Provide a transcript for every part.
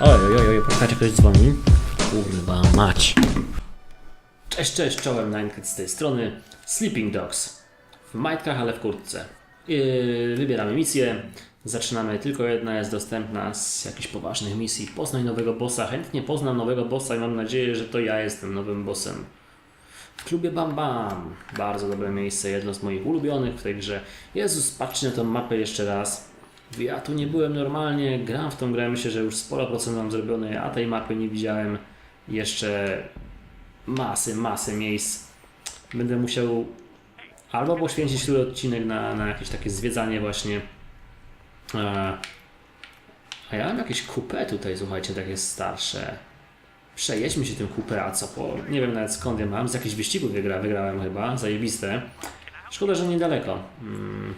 Oj, oj, oj, poczekajcie, ktoś dzwoni. Kurwa mać. Cześć, cześć, czołem Ninecat z tej strony. Sleeping Dogs. W majtkach, ale w kurtce. Yy, wybieramy misję. Zaczynamy, tylko jedna jest dostępna z jakichś poważnych misji. Poznaj nowego bossa. Chętnie poznam nowego bossa i mam nadzieję, że to ja jestem nowym bossem. W klubie Bam Bam. Bardzo dobre miejsce, jedno z moich ulubionych w tej grze. Jezus, patrzcie na tą mapę jeszcze raz. Ja tu nie byłem normalnie, gram w tą grę, myślę, że już sporo procent mam zrobione, a tej mapy nie widziałem jeszcze masy, masy miejsc. Będę musiał albo poświęcić który odcinek na, na jakieś takie zwiedzanie właśnie. E, A ja mam jakieś coupé tutaj, słuchajcie, takie starsze. Przejedźmy się tym coupé, a co po... Nie wiem nawet skąd ja mam, z jakichś wyścigów wygra, wygrałem chyba, zajebiste. Szkoda, że niedaleko. Mm.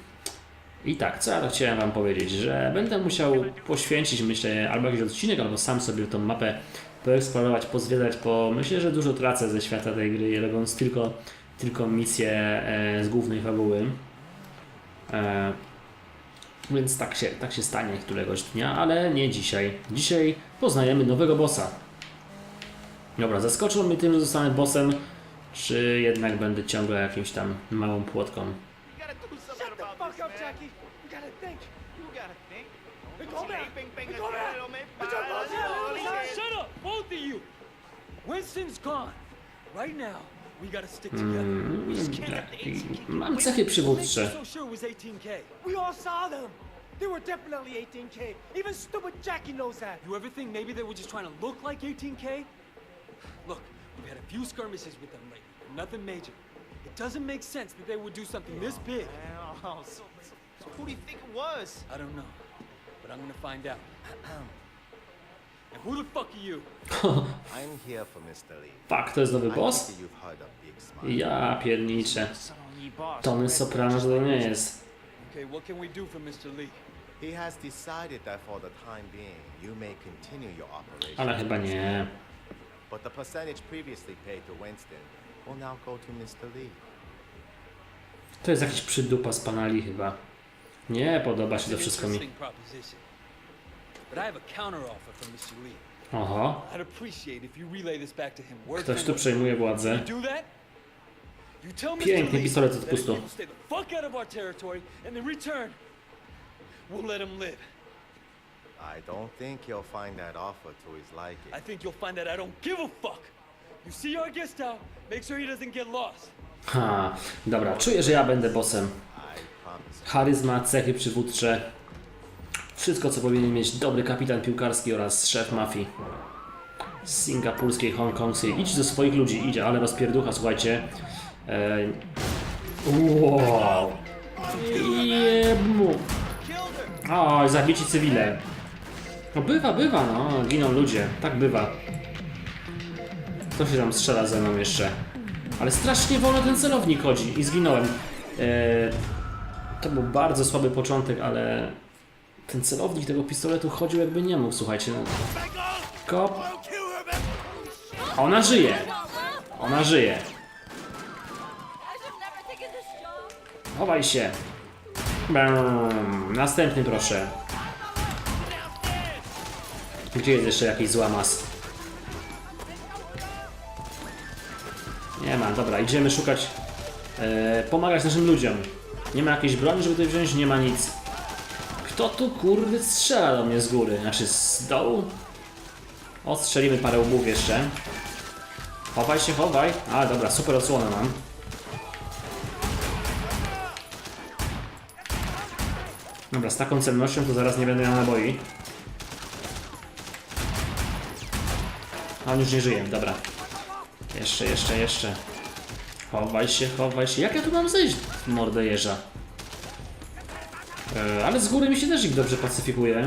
I tak, co ja to chciałem Wam powiedzieć, że będę musiał poświęcić, myślę, albo jakiś odcinek, albo sam sobie tą mapę poeksplorować, pozwiedzać, bo myślę, że dużo tracę ze świata tej gry, robiąc tylko, tylko misje e, z głównej fabuły. E, więc tak się, tak się stanie któregoś dnia, ale nie dzisiaj. Dzisiaj poznajemy nowego bossa. Dobra, zaskoczył mnie tym, że zostanę bossem, czy jednak będę ciągle jakimś tam małą płotką. Jackie. You gotta think. You gotta think. Hey, Don't come you here. hate bing, bing, Hey, and come here. tell me, Put your bye, balls let's down, go, let's let's go. go. Shut up, both of you! Winston's gone. Right now, we gotta stick together. Mm, Mam cechy What makes you przywódcze. so sure it was 18K? We all saw them. They were definitely 18K. Even stupid Jackie knows that. You ever think maybe they were just trying to look like 18K? Look, we've had a few skirmishes with them lately, but nothing major. It doesn't make sense that they would do something this big. Man, oh, so, so, so who do you think it was? I don't know, but I'm gonna find out. and who the fuck are you? I'm here for Mr. Lee. Fuck, to jest nowy boss? think you've heard of Big Smile. Ja pierniczę. Tony Soprano to nie jest. Okay, what can we do for Mr. Lee? He has decided that for the time being, you may continue your operation. Ale chyba nie. But the percentage previously paid to Winston will now go to Mr. Lee. To jest jakiś przydupa z panali chyba. Nie podoba się to wszystko mi. Oho, ktoś tu przejmuje władzę. Piękny pistolet od pustu. we'll let him live. I don't think you'll find that offer to his liking. I think you'll find that I don't give a fuck. You see our guest out, make sure he doesn't get lost. Ha, dobra, czuję, że ja będę bossem. Charyzma, cechy przywódcze. Wszystko, co powinien mieć dobry kapitan piłkarski oraz szef mafii. Z singapurskiej, hongkongskiej. Idź do swoich ludzi, idź, ale rozpierducha, słuchajcie. E... Wow. Her. Oj, zabici cywile. No bywa, bywa, no. Giną ludzie. Tak bywa. Kto się tam strzela ze mną jeszcze? Ale strasznie wolno ten celownik chodzi i zginąłem. E, to był bardzo słaby początek, ale ten celownik tego pistoletu chodził jakby nie mógł, słuchajcie. Kop. Ona żyje. Ona żyje. Chowaj się. Bam. Następny proszę. Gdzie jest jeszcze jakiś złamas? Nie ma, dobra, idziemy szukać, e, pomagać naszym ludziom. Nie ma jakiejś broni, żeby tutaj wziąć, nie ma nic. Kto tu kurde strzela do mnie z góry? Znaczy z dołu? Ostrzelimy parę łbów jeszcze. Chowaj się, chowaj. A, dobra, super odsłonę mam. Dobra, z taką cennością to zaraz nie będę miał naboi. A on już nie żyje, dobra. Jeszcze, jeszcze, jeszcze. Chowaj się, chowaj się. Jak ja tu mam zejść mordę jeża? E, ale z góry mi się też ich dobrze pacyfikuje.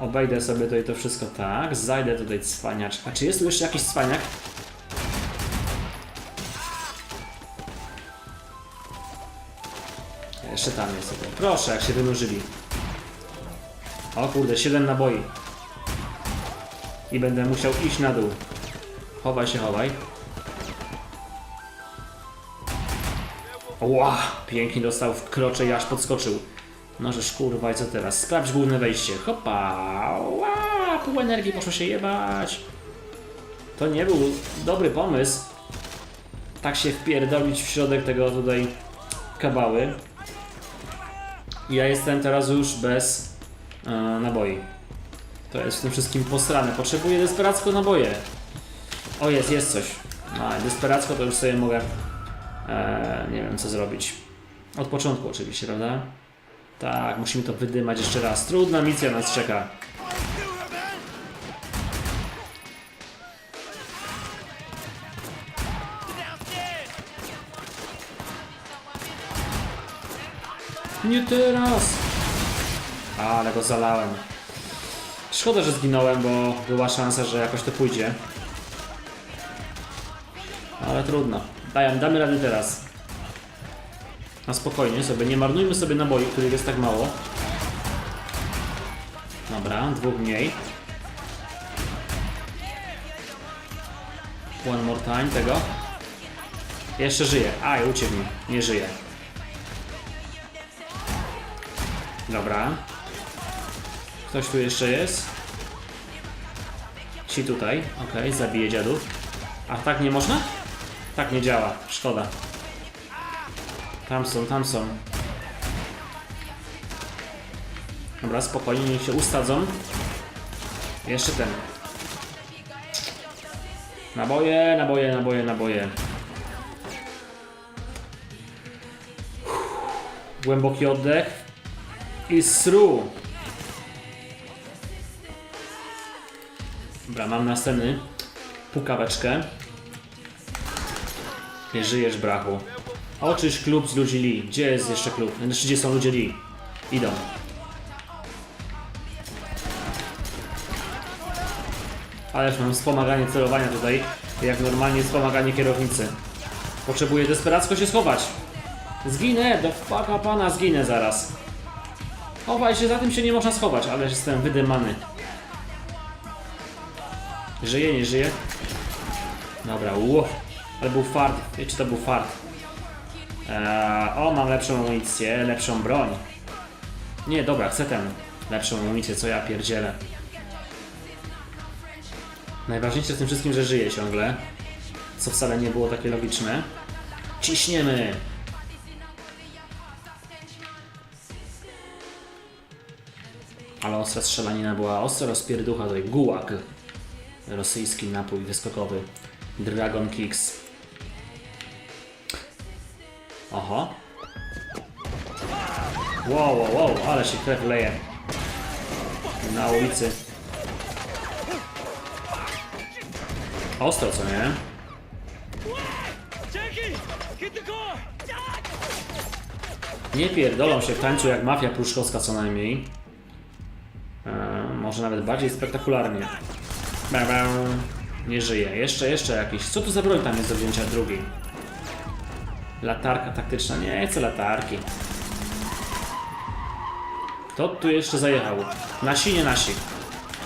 Obejdę sobie tutaj to wszystko tak. Zajdę tutaj cwaniacz. A czy jest tu jeszcze jakiś cwaniak? Jeszcze tam jest. Proszę, jak się wynurzyli. O kurde, 7 naboi. I będę musiał iść na dół. Chowaj się, chowaj. Ła! Pięknie dostał w krocze i aż podskoczył. No żeż kurwa i co teraz? Sprawdź główne wejście. Hopa! Ła! pół energii poszło się jebać. To nie był dobry pomysł. Tak się wpierdolić w środek tego tutaj kabały. Ja jestem teraz już bez e, naboi. To jest w tym wszystkim posrane. Potrzebuję desperacko naboje. O jest, jest coś. A, desperacko to już sobie mogę nie wiem co zrobić. Od początku oczywiście, prawda? Tak, musimy to wydymać jeszcze raz. Trudna misja nas czeka. Nie teraz! Ale go zalałem. Szkoda, że zginąłem, bo była szansa, że jakoś to pójdzie. Ale trudno. Daję, damy radę teraz. Na spokojnie sobie, nie marnujmy sobie naboi, których jest tak mało. Dobra, dwóch mniej. One more time tego. Jeszcze żyje. Aj, uciekł mi. Nie żyje. Dobra. Ktoś tu jeszcze jest? Ci tutaj. Okej, zabiję dziadów. A tak nie można? Tak nie działa. Szkoda. Tam są, tam są. Dobra, spokojnie, niech się ustadzą. Jeszcze ten. Naboje, naboje, naboje, naboje. Głęboki oddech. I through. Dobra, mam następny. Pukaweczkę. Nie żyjesz, brachu. Oczyż klub z ludzi Lee. Gdzie jest jeszcze klub? Znaczy, gdzie są ludzie Lee? Idą. Ależ mam wspomaganie celowania tutaj, jak normalnie wspomaganie kierownicy. Potrzebuję desperacko się schować. Zginę, do fucka pana, zginę zaraz. Chowaj się, za tym się nie można schować, ale jestem wydymany. Żyje, nie żyje? Dobra, ło. Ale był fart. Wiecie, to był fart. Eee, o, mam lepszą amunicję, lepszą broń. Nie, dobra, chcę tę lepszą amunicję, co ja pierdzielę. Najważniejsze w tym wszystkim, że żyję ciągle. Co wcale nie było takie logiczne. Ciśniemy! Ale ostra strzelanina była ostra rozpierducha, to gułak. Rosyjski napój wyskokowy. Dragon Kicks. Oho. Wow, wow, wow, ale się krew leje. Na ulicy. Ostro, co nie? Nie pierdolą się w tańcu jak mafia pruszkowska co najmniej. E, może nawet bardziej spektakularnie. Bam, bam. Nie żyje. Jeszcze, jeszcze jakiś. Co tu za broń tam jest do wzięcia drugiej? Latarka taktyczna. Nie chcę latarki. Kto tu jeszcze zajechał? Nasi, nie nasi.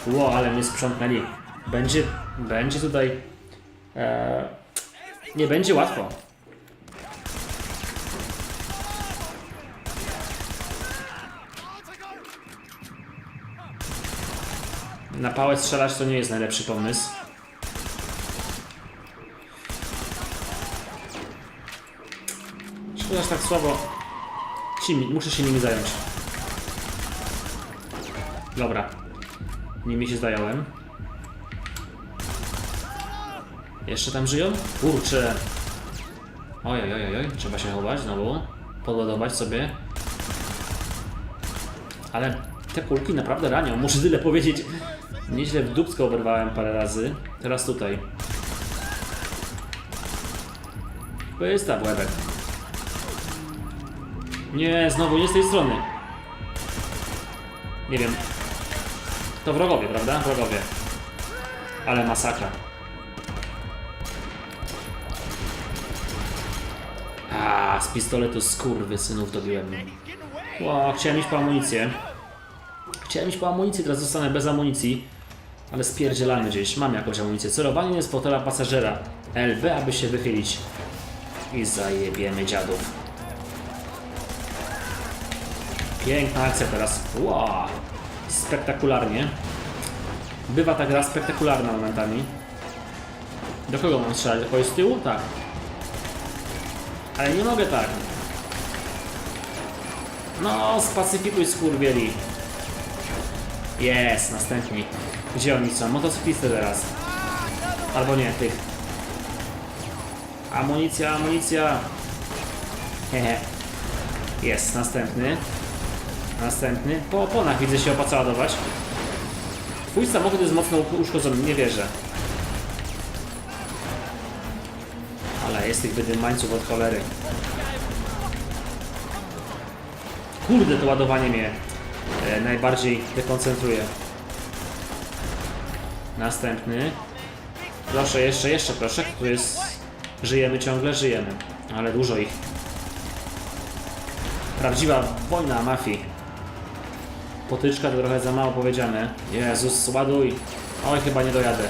Ło, ale mnie sprzątnęli. Będzie, będzie tutaj... E, nie będzie łatwo. Na pałę strzelać to nie jest najlepszy pomysł. Szkoda, że tak słabo. Ci, muszę się nimi zająć. Dobra. Nimi się zająłem. Jeszcze tam żyją? Kurczę. Oj, oj, oj, oj, trzeba się chować znowu. Podładować sobie. Ale te kulki naprawdę ranią, muszę tyle powiedzieć. Nieźle w dupsko oberwałem parę razy. Teraz tutaj. Wystaw łebek. Nie, znowu nie z tej strony. Nie wiem. To wrogowie, prawda? Wrogowie. Ale masakra. A, z pistoletu skurwy synów dobiłem. Ło, chciałem iść po amunicję. Chciałem iść po amunicję, teraz zostanę bez amunicji. Ale spierdzielamy gdzieś. Mam jakąś amunicję. Celowanie z fotela pasażera. LB, aby się wychylić. I zajebiemy dziadów. Piękna akcja teraz. Wow. Spektakularnie. Bywa ta gra spektakularna momentami. Do kogo mam strzelać? Do kogoś z tyłu? Tak. Ale nie mogę tak. No, spacyfikuj skurwieli. Jest, następni. Gdzie oni są? Motocyklisty teraz. Albo nie, tych. Amunicja, amunicja. Hehe. Jest, następny. Następny. Po oponach widzę się opłaca ładować. Twój samochód jest mocno uszkodzony, nie wierzę. Ale jest tych wydymańców od cholery. Kurde, to ładowanie mnie e, najbardziej dekoncentruje. Następny. Proszę, jeszcze, jeszcze proszę. Tu jest... Żyjemy ciągle, żyjemy. Ale dużo ich. Prawdziwa wojna mafii. Potyczka to trochę za mało powiedziane. Jezus, ładuj. Oj, chyba nie dojadę.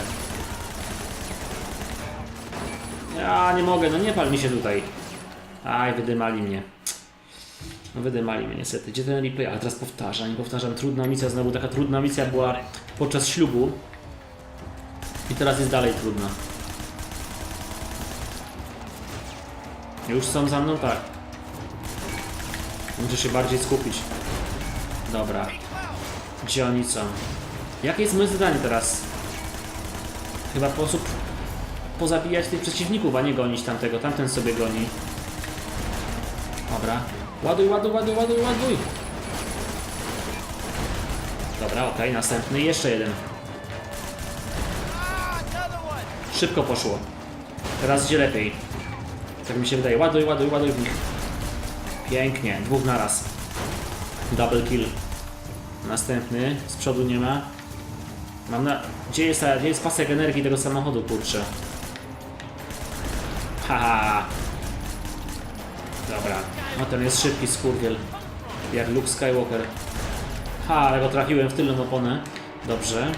Ja nie mogę, no nie pal mi się tutaj. Aj, wydymali mnie. No wydymali mnie niestety. Gdzie ten replay? Ale teraz powtarzam, nie powtarzam. Trudna misja, znowu taka trudna misja była podczas ślubu. I teraz jest dalej trudna. Już są za mną? Tak. Muszę się bardziej skupić. Dobra. Gdzie oni? Jakie jest moje zadanie teraz? Chyba w sposób pozabijać tych przeciwników, a nie gonić tamtego. Tamten sobie goni. Dobra. Ładuj, ładuj, ładuj, ładuj, ładuj. Dobra, okej, następny. Jeszcze jeden. Szybko poszło. Teraz idzie lepiej. Tak mi się wydaje. Ładuj, ładuj, ładuj w nich. Pięknie. Dwóch naraz. Double kill. Następny. Z przodu nie ma. Mam na... Gdzie jest, ta... Gdzie jest pasek energii tego samochodu, kurczę? Haha. Dobra. No ten jest szybki skurwiel. Jak Luke Skywalker. Ha, ale go trafiłem w tylną oponę. Dobrze.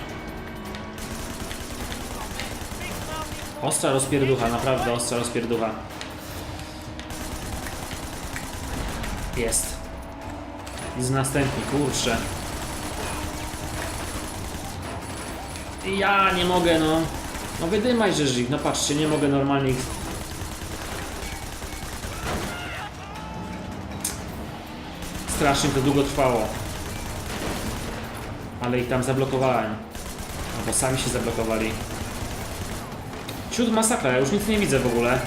Ostra rozpierducha, naprawdę ostra rozpierducha. Jest. I z następny, kurczę. Ja nie mogę, no. No wydymaj, że żyj. No patrzcie, nie mogę normalnie ich... Strasznie to długo trwało. Ale ich tam zablokowałem. Albo sami się zablokowali. Ciut masakra, ja już nic nie widzę w ogóle.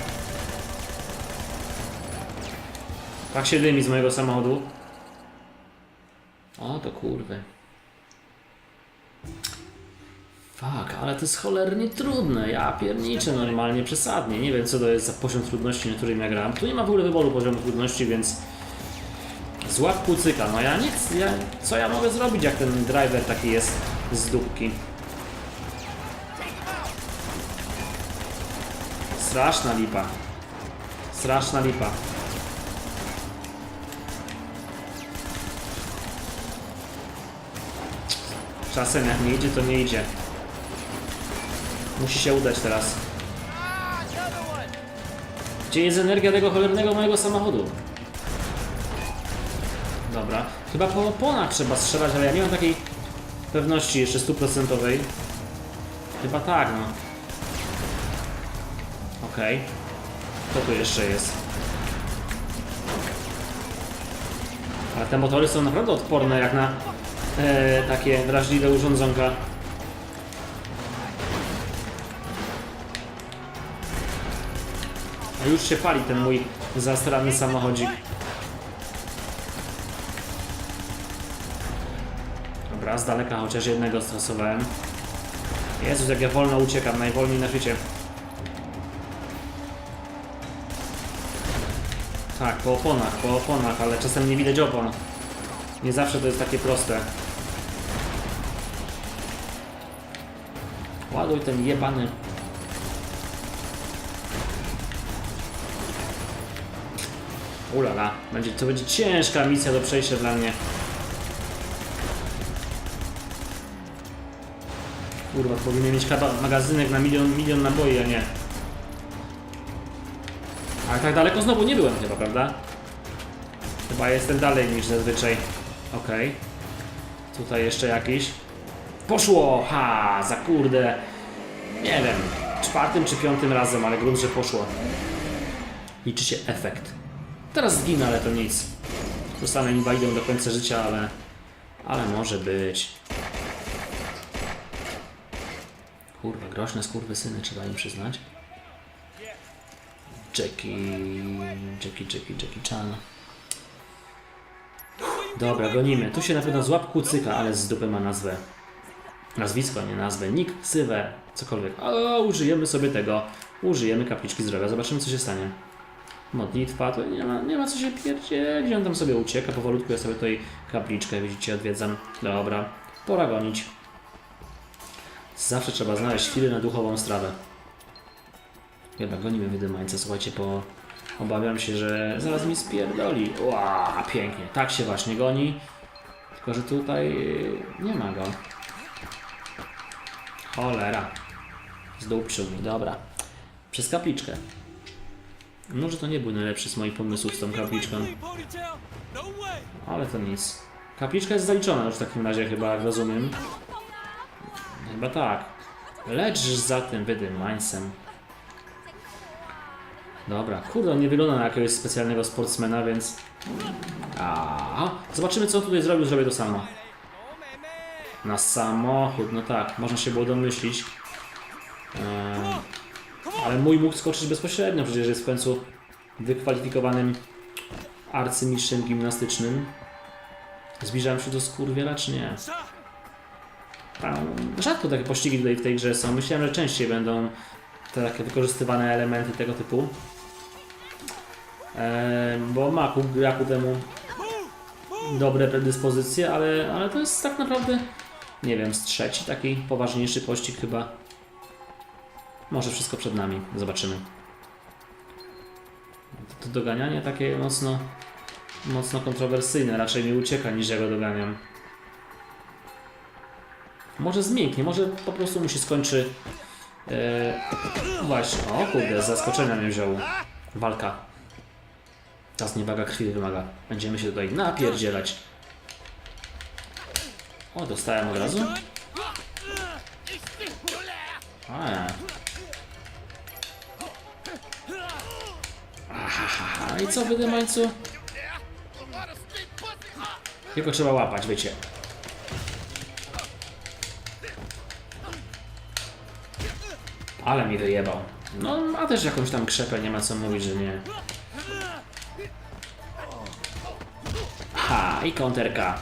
Tak się dymi z mojego samochodu. O, to kurwy. Fuck, ale to jest cholernie trudne. Ja pierniczę normalnie, przesadnie. Nie wiem, co to jest za poziom trudności, na którym ja gram. Tu nie ma w ogóle wyboru poziomu trudności, więc... Złap kucyka. No ja nic, ja... Co ja mogę zrobić, jak ten driver taki jest z dupki? Straszna lipa. Straszna lipa. Czasem jak nie idzie, to nie idzie. Musi się udać teraz. Gdzie jest energia tego cholernego mojego samochodu? Dobra. Chyba po oponach trzeba strzelać, ale ja nie mam takiej pewności jeszcze stuprocentowej. Chyba tak, no. Okej. Co tu jeszcze jest? Ale te motory są naprawdę odporne jak na e, takie wrażliwe urządzonka. Już się pali ten mój zastrany samochodzik. Dobra, z daleka chociaż jednego stosowałem. Jezus, jak ja wolno uciekam, najwolniej na świecie. Tak, po oponach, po oponach, ale czasem nie widać opon. Nie zawsze to jest takie proste. Ładuj ten jebany. Ulala, będzie, to będzie ciężka misja do przejścia dla mnie. Kurwa, powinien mieć magazynek na milion, milion naboi, a nie. Ale tak daleko znowu nie byłem chyba, prawda? Chyba jestem dalej niż zazwyczaj. Okej. Tutaj jeszcze jakiś. Poszło! Ha! Za kurde. Nie wiem, czwartym czy piątym razem, ale grunt, że poszło. Liczy się efekt. Teraz zginę, ale to nic. Zostanę inwalidą do końca życia, ale... Ale może być. Kurwa, groźne skurwysyny, trzeba im przyznać. Jackie... Jackie, Jackie, Jackie Chan. Dobra, gonimy. Tu się na pewno złap kucyka, ale z dupy ma nazwę. Nazwisko, nie nazwę. Nick, ksywę, cokolwiek. O, użyjemy sobie tego. Użyjemy kapliczki zdrowia. Zobaczymy, co się stanie. Modlitwa, to nie ma, nie ma co się pierdzielić. On tam sobie ucieka powolutku. Ja sobie tutaj kapliczkę, widzicie, odwiedzam. Dobra, pora gonić. Zawsze trzeba znaleźć chwilę na duchową strawę. Dobra, gonimy wydymańca. Słuchajcie, bo obawiam się, że zaraz mi spierdoli. Ła, pięknie. Tak się właśnie goni. Tylko, że tutaj nie ma go. Cholera. Zdupczył mi, dobra. Przez kapliczkę. Może to nie był najlepszy z moich pomysłów z tą kapliczką, ale to nic. Kapliczka jest zaliczona już w takim razie chyba, jak rozumiem. Chyba tak. Lecz za tym wydymańcem. Dobra, kurde, on nie wygląda na jakiegoś specjalnego sportsmena, więc... A, zobaczymy co on tutaj zrobił, zrobię to samo. Na samochód, no tak, można się było domyślić. Eee, ale mój mógł skoczyć bezpośrednio, przecież jest w końcu wykwalifikowanym arcymistrzem gimnastycznym. Zbliżałem się do skurwiela, czy nie? Tam rzadko takie pościgi tutaj w tej grze są. Myślałem, że częściej będą te takie wykorzystywane elementy tego typu. Eee, bo ma ku, gra ku temu dobre predyspozycje, ale, ale to jest tak naprawdę, nie wiem, z trzeci taki poważniejszy pościg chyba. Może wszystko przed nami, zobaczymy. To, doganianie takie mocno, mocno kontrowersyjne, raczej mi ucieka niż ja go doganiam. Może zmięknie, może po prostu mu się skończy. E, właśnie, o kurde, zaskoczenia mnie wziął. Walka. Teraz niewaga krwi wymaga. Będziemy się tutaj napierdzielać. O, dostałem od razu. A. I co wy, Dymańcu? Tylko trzeba łapać, wiecie. Ale mi wyjebał. No, ma też jakąś tam krzepę, nie ma co mówić, że nie. Ha, i konterka.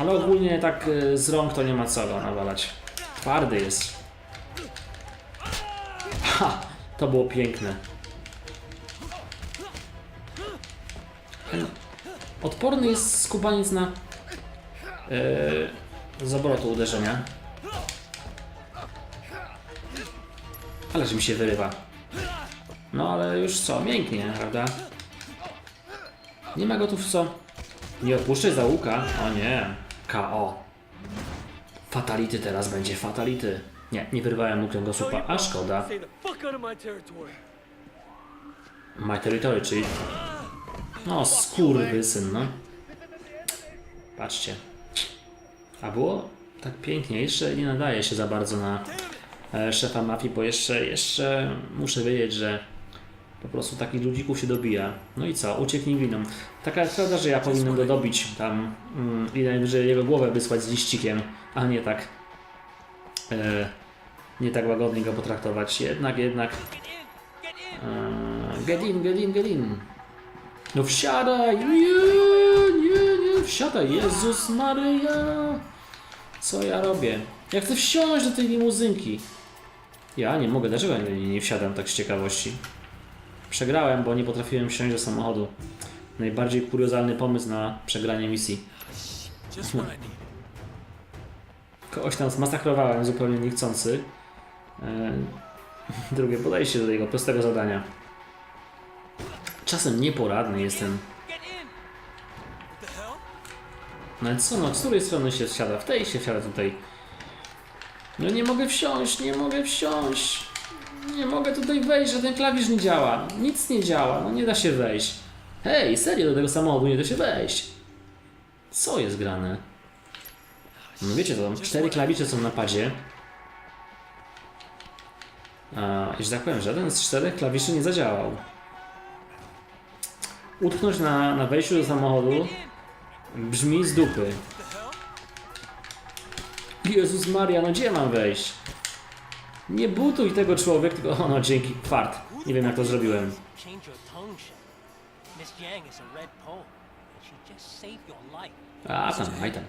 Ale ogólnie tak y, z rąk to nie ma co go nawalać. Twardy jest. Ha, to było piękne. Odporny jest skubaniec na yy, z obrotu uderzenia. Ależ mi się wyrywa. No ale już co, mięknie, prawda? Nie ma gotów co? Nie opuszczaj załuka. O nie. KO. Fatality teraz będzie, fatality. Nie, nie wyrwałem mu kręgosłupa, a szkoda. My territory, czyli... No, skurwysyn, no. Patrzcie. A było tak pięknie. Jeszcze nie nadaje się za bardzo na e, szefa mafii, bo jeszcze, jeszcze muszę wiedzieć, że po prostu takich ludzików się dobija. No i co? Ucieknij winą. Taka prawda, że ja powinienem go dobić tam mm, i najwyżej jego głowę wysłać z liścikiem, a nie tak e, nie tak łagodnie go potraktować. Jednak, jednak Eee, Get in, get in, get in. No wsiadaj! Nie, nie, nie, wsiadaj! Jezus Maryja! Co ja robię? Ja chcę wsiąść do tej limuzynki. Ja nie mogę, dlaczego nie, nie wsiadam tak z ciekawości? Przegrałem, bo nie potrafiłem wsiąść do samochodu. Najbardziej kuriozalny pomysł na przegranie misji. Need. Kogoś tam zmasakrowałem zupełnie niechcący. E, drugie podejście do tego prostego zadania. Czasem nieporadny jestem. No ale co no, z której strony się wsiada? W tej się wsiada tutaj. No nie mogę wsiąść, nie mogę wsiąść. Nie mogę tutaj wejść, że ten klawisz nie działa. Nic nie działa, no nie da się wejść. Hej, serio, do tego samochodu nie da się wejść. Co jest grane? No wiecie, to tam cztery klawisze są na padzie. A, że tak powiem, żaden z czterech klawiszy nie zadziałał. Utknąć na, na wejściu do samochodu brzmi z dupy. Jezus Maria, no gdzie mam wejść? Nie butuj tego człowiek, tylko o no dzięki, fart. Nie wiem jak to zrobiłem. A tam, aj tam.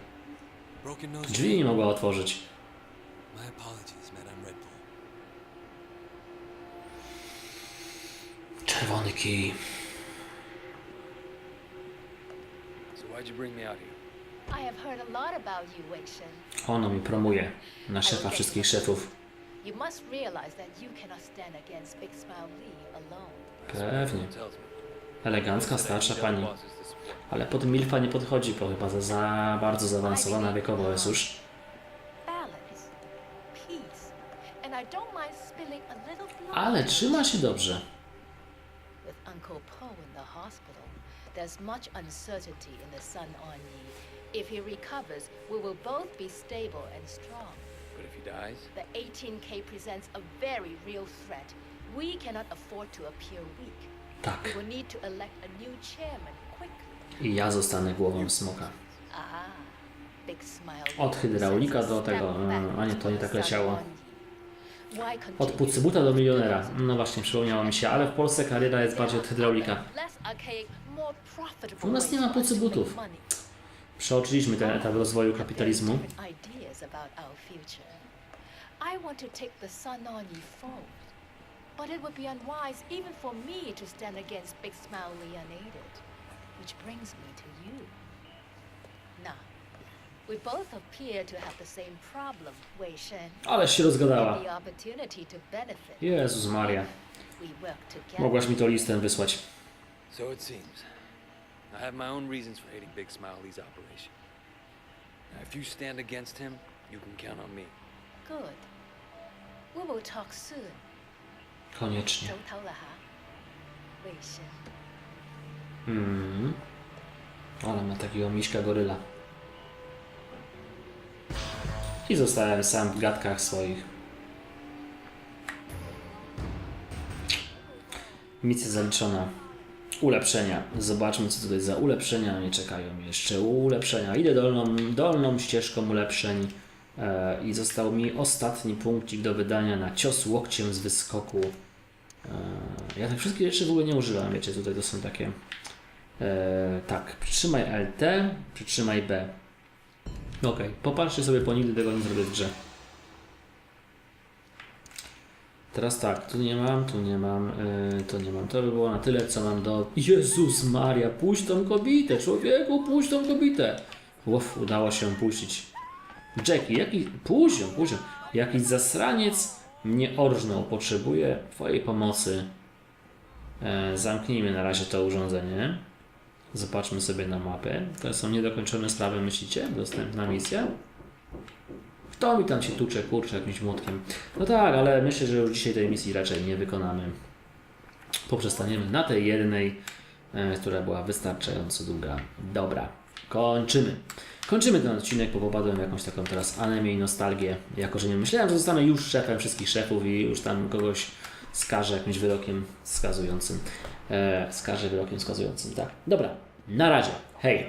Drzwi nie mogła otworzyć. Czerwony kij. So why'd you bring me out here? I have heard a lot about you, Wei Shen. Ono mi promuje. Na szefa wszystkich szefów. You must realize that you cannot stand against Big Smile Lee alone. Pewnie. Elegancka, starsza pani. Ale pod Milfa nie podchodzi, bo chyba za, za bardzo zaawansowana wiekowo jest już. Ale trzyma się dobrze. With Uncle Poe in the hospital, there's much uncertainty in the son on Yi. If he recovers, we will both be stable and strong. But if he dies? The 18K presents a very real threat. We cannot afford to appear weak. Tak. We will need to elect a new chairman quickly. I ja zostanę głową smoka. Aha. Big smile. Od hydraulika do tego, a nie, to nie tak leciało. Od pucybuta do milionera. No właśnie, przypomniało mi się, ale w Polsce kariera jest bardziej od hydraulika. U nas nie ma pucybutów. Przeoczyliśmy ten etap rozwoju kapitalizmu. I want to take the sun on you forward. But it would be unwise even for me to stand against Big Smile Lee unaided. Which brings me to you. We both appear to have the same problem, Wei Shen. Ale się rozgadała. The opportunity to benefit. Jezus Maria. We work. Mogłaś mi to listem wysłać. So it seems. I have my own reasons for hating Big Smiley's operation. Now, if you stand against him, you can count on me. Good. We will talk soon. Koniecznie. Hmm. Ale ma takiego miśka goryla. I zostałem sam w gadkach swoich. Misja zaliczona. Ulepszenia. Zobaczmy, co tutaj za ulepszenia mnie czekają. Jeszcze ulepszenia. Idę dolną, dolną ścieżką ulepszeń. E, I został mi ostatni punkcik do wydania na cios łokciem z wyskoku. E, ja tych wszystkich rzeczy w ogóle nie używam. Wiecie, tutaj to są takie. E, tak, przytrzymaj LT, przytrzymaj B. Ok, popatrzcie sobie, bo nigdy tego nie zrobię w grze. Teraz tak, tu nie mam, tu nie mam, yy, to nie mam. To by było na tyle, co mam do... Jezus Maria, puść tą kobietę, człowieku, puść tą kobietę. Uff, udało się puścić. Jackie, jaki... Puść ją, puść ją. Jakiś zasraniec mnie orżnął, potrzebuje twojej pomocy. E, zamknijmy na razie to urządzenie. Zobaczmy sobie na mapę. To są niedokończone sprawy, myślicie? Dostępna misja? Kto mi tam się tucze, kurczę, jakimś młotkiem? No tak, ale myślę, że już dzisiaj tej misji raczej nie wykonamy. Poprzestaniemy na tej jednej, e, która była wystarczająco długa. Dobra, kończymy. Kończymy ten odcinek, bo popadłem jakąś taką teraz anemię i nostalgię. Jako, że nie myślałem, że zostanę już szefem wszystkich szefów i już tam kogoś skażę jakimś wyrokiem skazującym. E, skażę wyrokiem skazującym, tak? Dobra, na razie. Hej!